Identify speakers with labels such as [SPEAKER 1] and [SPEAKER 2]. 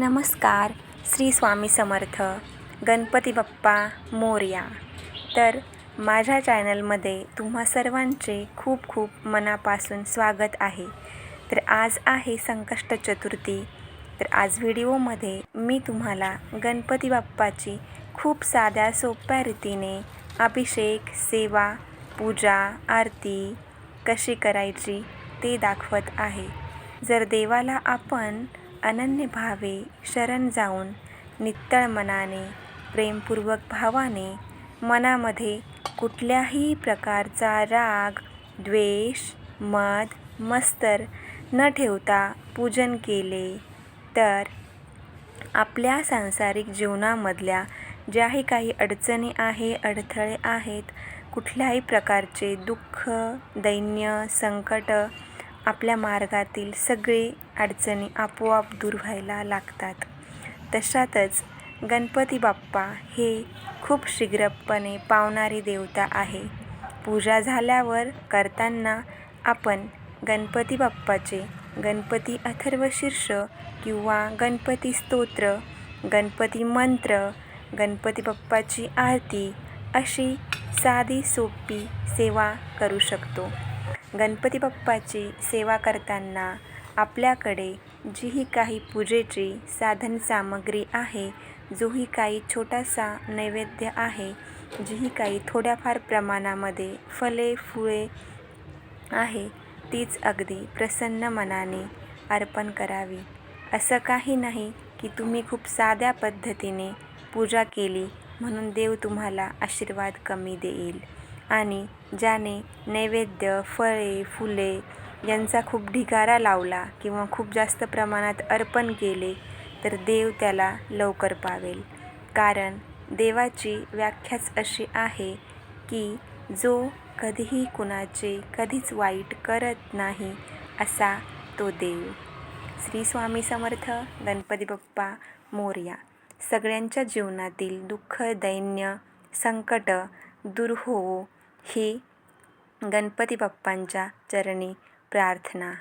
[SPEAKER 1] नमस्कार श्री स्वामी समर्थ गणपती बाप्पा मोर्या. तर माझ्या चॅनलमध्ये तुम्हा सर्वांचे खूप खूप मनापासून स्वागत आहे. तर आज आहे संकष्ट चतुर्थी. तर आज व्हिडिओमध्ये मी तुम्हाला गणपती बाप्पाची खूप साध्या सोप्या रीतीने अभिषेक सेवा पूजा आरती कशी करायची ते दाखवत आहे. जर देवाला आपण अनन्य भावे शरण जाऊन नित्तळ मनाने प्रेमपूर्वक भावाने मनामध्ये कुठल्याही प्रकारचा राग द्वेष मद मस्तर न ठेवता पूजन केले तर आपल्या सांसारिक जीवनामधल्या ज्याही काही अडचणी आहे अडथळे आहेत कुठल्याही प्रकारचे दुःख दैन्य संकट आपल्या मार्गातील सगळे अडचणी आपोआप दूर व्हायला लागतात. तशातच गणपती बाप्पा हे खूप शीघ्रपणे पावणारी देवता आहे. पूजा झाल्यावर करताना आपण गणपती बाप्पाचे गणपती अथर्वशीर्ष किंवा गणपती स्तोत्र गणपती मंत्र गणपती बाप्पाची आरती अशी साधी सोपी सेवा करू शकतो. गणपती बाप्पाची सेवा करताना आपल्याकडे जीही काही पूजेची साधन सामग्री आहे जोही काही छोटासा नैवेद्य आहे जीही काही थोड्याफार प्रमाणामध्ये फले फुले आहे तीच अगदी प्रसन्न मनाने अर्पण करावी. असं काही नाही की तुम्ही खूप साध्या पद्धतीने पूजा केली म्हणून देव तुम्हाला आशीर्वाद कमी देईल. आणि ज्याने नैवेद्य फळे फुले यांचा खूप ढिगारा लावला किंवा खूप जास्त प्रमाणात अर्पण केले तर देव त्याला लवकर पावेल. कारण देवाची व्याख्याच अशी आहे की जो कधीही कुणाचे कधीच वाईट करत नाही असा तो देव. श्री स्वामी समर्थ गणपती बाप्पा मोर्या. सगळ्यांच्या जीवनातील दुःख दैन्य संकट दूर होवो ही गणपती बाप्पांच्या चरणी प्रार्थना.